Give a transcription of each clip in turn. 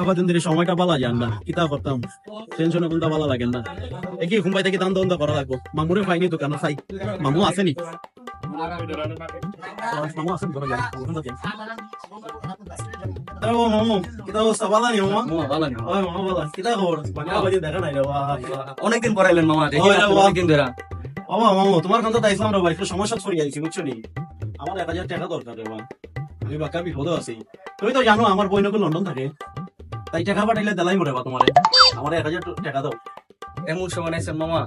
আবার দিন ধরে সময়টা পালা যান না। কিতা করতাম? টেনশনে কোনটা ভালো লাগে না। একই ঘুমাই থেকে দান দন্দা করা লাগবো। মামুরে পাইনি দোকানে চাই মামু আসেনি? মামু যান বাংলা অনেকদিন পরে এলেন মামা। অনেকদিন ধরে। মামু তোমার রে ভাই একটু সমস্যা ছড়ি আইছি বুঝছ নি? আমার এক হাজার টাকা দরকার রে আমি বাকা বিপদে আছি। তুমি তো জানো আমার বইনকে লন্ডন থাকে। তাই টাকা পাঠাইলে দেলাই মরে বা তোমারে। আমার এক হাজার টাকা দাও। এমন সময় নাইছেন মামা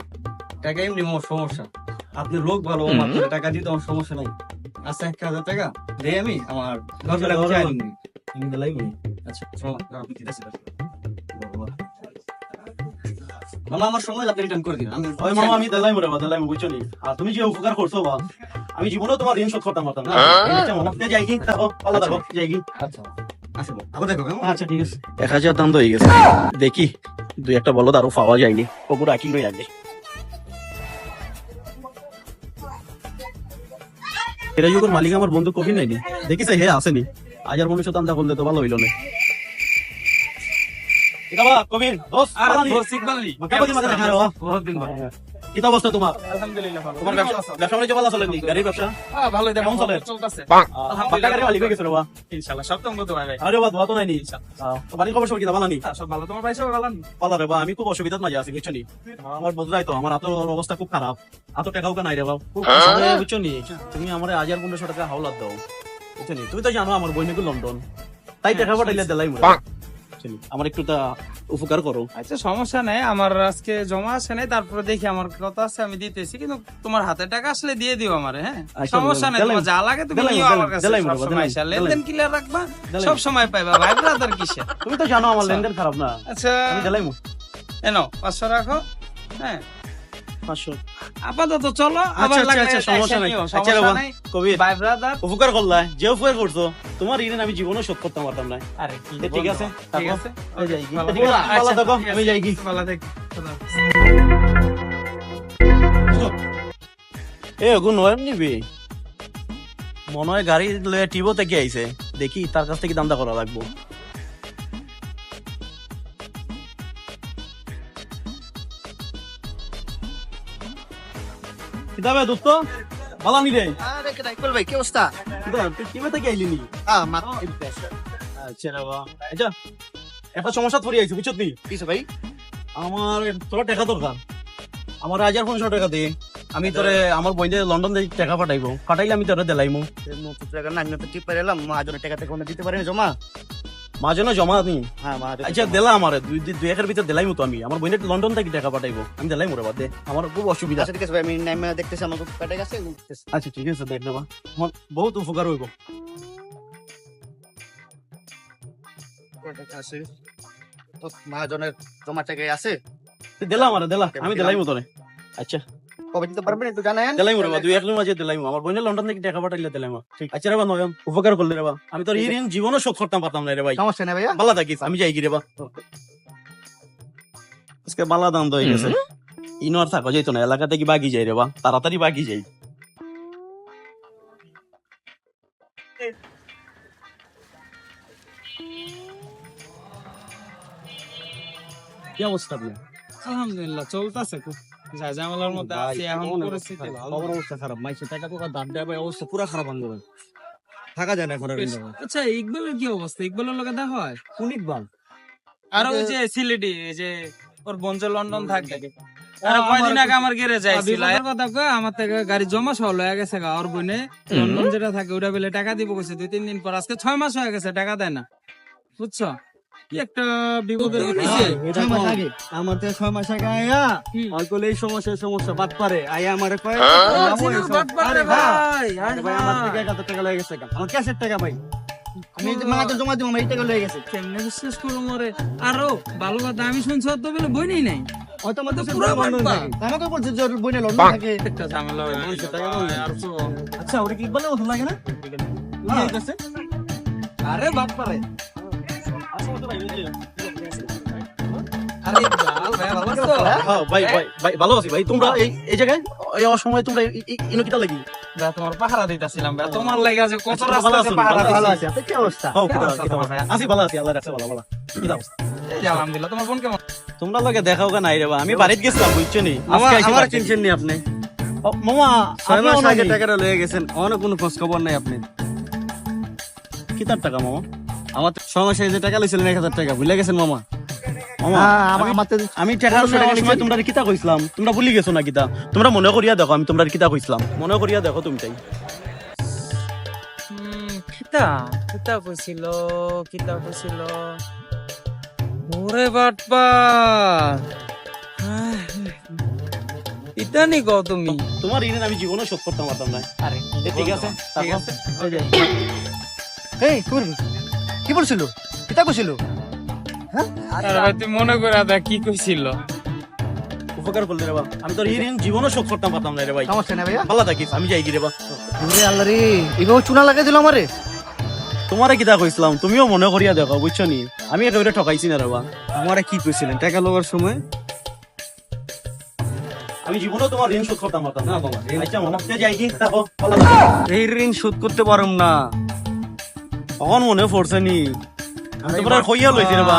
টাকা এমনি আমার সমস্যা। আপনি লোক ভালো আপনার টাকা দিতে আমার সমস্যা নাই। আচ্ছা এক হাজার টাকা দেই আমি আমার আচ্ছা, চাই আমি দেলাই মরে। আচ্ছা আপনি দিতেছি, দিতেছি। মামা আমার সময় আপনি রিটার্ন করে দিন। আমি ওই মামা আমি দেলাই মরে বা দেলাই মরে বুঝছ আর তুমি যে উপকার করছ বা আমি জীবনেও তোমার ঋণ শোধ করতাম না? এটা মনে যাই আচ্ছা। আসব। আচ্ছা ঠিক আছে। এক হাজার দাম তো হয়ে গেছে। দেখি দুই একটা বলদ আরও পাওয়া যায়নি ওগুলো আকি রয়ে যাবে এটা যুগের মালিক আমার বন্ধু কফি নাইনি দেখিছে হে আসেনি। আজ আর মনুষ্য দামটা করলে তো ভালো হইল না। কবির দোস কেবদি মাঝে দেখা রো কিতা অবস্থা তোমার? তোমার ব্যবসা ব্যবসা বাণিজ্য ভালো চলে গাড়ির ব্যবসা? কেমন চলে? পাক্কা গাড়ি মালিক হয়ে গেছে রে বা আরে বা দোয়া তো নাই নি তো বাড়ির খবর সব কিতা ভালো নি পালা রে বা আমি খুব অসুবিধার মাঝে আছি বুঝছ নি? আমার বোঝাই তো আমার হাতের অবস্থা খুব খারাপ। হাতে টাকাও নাই রে বাবু। বুঝছ নি? তুমি আমার হাজার পনেরোশো টাকা হাওলাত দাও বুঝছ নি? তুমি তো জানো আমার বই নাকি লন্ডন। তাই টাকা পাঠাইলে দেলাই মরে আমার একটু তা উপকার করো। আচ্ছা সমস্যা নেই। আমার আজকে জমা আসে নাই তারপরে দেখি আমার কত আছে আমি দিতেছি। কিন্তু তোমার হাতে টাকা আসলে দিয়ে দিও আমারে হ্যাঁ? আচ্ছা, সমস্যা নেই। তোমার যা লাগে তুমি নিও আমার কাছে সব সময় দিলাম, লেনদেন ক্লিয়ার রাখবা? সব সময় পাইবা ভাই ব্রাদার কিসে? তুমি তো জানো আমার লেনদেন খারাপ না। আচ্ছা। আমি দেলাই মু এনো পাঁচশো রাখো হ্যাঁ। পাঁচশো। আপাতত চলো আবার আচ্ছা, লাগলে আচ্ছা, সমস্যা নাই। আচ্ছা, বাবা, কবির। ভাই ব্রাদার উপকার করলা যে উপকার করছ তোমার ঋণ আমি জীবনে শোধ করতে পারতাম না। আরে ঠিক আছে ঠিক আছে? আমি যাই কি? ভালো ঠিক আছে, ভালো থাকো, আমি আছে। যাই। কি? ভালো থেকো এ ওগুন নয় নিবি? মনে হয় গাড়ি লয়ে টিভো থেকে আইছে। দেখি তার কাছ থেকে দামটা করা লাগবো। কিতাবে দোস্ত? ভালো নি রে আরে রাইকুল ভাই কি অবস্থা? তুই থেকে আইলি নি? মাত্র আচ্ছা রে বাবা। আচ্ছা একটা সমস্যা পড়ে আইছে বুঝছত নি? কিছু ভাই? আমার তোর টাকা দরকার। আমার হাজার পনেরোশো টাকা দে। আমি তোরে আমার বইতে লন্ডন থেকে টাকা পাঠাইবো। পাঠাইলে আমি তোরে দিলাইমু। টাকা না আমি তো টিপ পারে এলাম মহাজনের টাকা থেকে দিতে পারেনি জমা। মাঝে না জমা নি হ্যাঁ আচ্ছা দিলা আমার দুই একের ভিতরে দিলাই মতো আমি। আমার বইনে লন্ডন থেকে টাকা পাঠাইবো। আমি দিলাই মোরে বাদ আমার খুব অসুবিধা। আচ্ছা ঠিক আছে আমি নামে দেখতেছি আমার কাটে গেছে আচ্ছা ঠিক আছে দেখ দেবা আমার বহুত উপকার হইব। টাকা আছে। তো মহাজনের জমা টাকা আছে? দিলা আমার দিলা আমি দিলাই মতো আচ্ছা। কবে দিতে পারবেন একটু জানেন দিলাই মোরে দুই এক মাঝে দিলাই আমার বইনে লন্ডন থেকে টাকা পাঠাইলে দিলাই আচ্ছা রে নয়ন উপকার করলে রে আমি তোর এই ঋণ জীবনও শোধ করতাম পারতাম না রে ভাই। সমস্যা নেই ভাইয়া। ভালো থাকিস আমি যাই বা আজকে দাম তো হয়ে গেছে। ইনো আর থাকো যাইতো না এলাকা থেকে বাগি যাই রে বা তাড়াতাড়ি বাগি যাই। কি অবস্থা আপনার? আলহামদুলিল্লাহ চলতেছে খুব। ঝামেলার মধ্যে আছি এখন পরিস্থিতি ভালো অবস্থা খারাপ। মাইসে টাকা টাকা দাম দেয় ভাই অবস্থা পুরো খারাপ আন্দোলন থাকা যায় না এখন এই আচ্ছা ইকবালের কি অবস্থা? ইকবালের লগে দেখা হয়? কোন ইকবাল? আর ওই যে সিলেটি যে ওর লন্ডন থাকে। আর কয়দিন আগে আমার কথা কয় আমার থেকে গাড়ি জমা সহ লয়ে গেছে গা ওর বোনে। লন্ডন যেটা থাকে ওটা বেলে টাকা দিব কইছে দুই তিন দিন পর। আজকে ছয় মাস হয়ে গেছে টাকা দেয় না। বুঝছ? কি একটা আগে আমার তো ছয় মাস আগে আয়া হুম। আর এই সমস্যা সমস্যা বাদ পারে আয়া আমারে কয় রে ভাই, ভাই, আরে ভাই আমার থেকে এক হাজার টাকা লেগে গেছে আমার ক্যাশের টাকা ভাই। আমি যে জমা দিব এই টাকা লেগে গেছে। কেমনে বিশ্বাস করো মরে? আরও ভালো কথা আমি শুনছি তো বলে বই নেই। নাই। পুরো আমাকে বলছে লন্ডন থাকে। একটা ঝামেলা হয়ে আর তো আচ্ছা ওরে কি বলে? ওঠা লাগে না? আরে বাপ পারে আরে ইকবাল, ভাই হ্যাঁ তোমরা লাগি লাগে আচ্ছা, কি লগে দেখাও গা নাই রে আমি বাড়িতে গেছিলাম বুঝছ নি আমার চিনছেন নি আপনি টাকাটা লয়ে গেছেন অনেক কোনো খোঁজ খবর নাই আপনি কিতার টাকা মামা আমার আগে যে টাকা লইছিলেন এক হাজার টাকা ভুলে গেছেন মামা। হ্যাঁ, আমি- তোমরা কিতা কইছিলাম? তোমরা ভুলি গেছো না কিতা? তোমরা মনে করিয়া দেখো আমি তোমরা কিতা কইছিলাম। মনে করিয়া দেখো তুমি তাই। কিতা? কিতা কইছিল কিতা কইছিল? ওরে বাটপা ইতা নি কও তুমি? তোমার ঋণ আমি জীবনে শোধ করতে পারতাম না। আরে ঠিক আছে? ঠিক আছে। এই কি বলবি? কি বলছিল কিতা কইছিল আরে ভাই তুই মনে করে দেখ কি কইছিল। উপকার করলে রে বা আমি তোর ঋণ জীবনে শোধ করতে পারতাম না রে ভাই। সমস্যা নাই ভাইয়া। ভালো থাকিস আমি যাই গিয়ে বা ওরে আল্লাহ রে এভাবে চুনা লাগাই দিল আমারে? তোমারে কিতা কইছিলাম তুমিও মনে করিয়া দেখো বুঝছ নি? আমি একেবারে ঠকাইছি না রে বা আমারে কি কইছিলেন? টাকা লওয়ার সময়? আমি জীবনে তোমার ঋণ শোধ করতে পারতাম না বাবা আচ্ছা যাই কি। এই ঋণ শোধ করতে পারুম না। তখন মনে পড়ছে নি।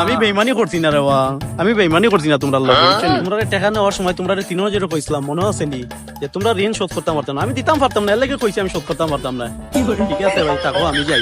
আমি বেইমানি করছি না আমি বেইমানি করছি না তোমরা? তোমরা টাকা নেওয়ার সময় তোমরা তিনও যেটা কইছিলাম মনে আছে যে তোমরা ঋণ শোধ করতে পারতাম না। আমি দিতাম পারতাম না এর লাগে আমি শোধ করতে পারতাম না। ঠিক আছে আমি যাই?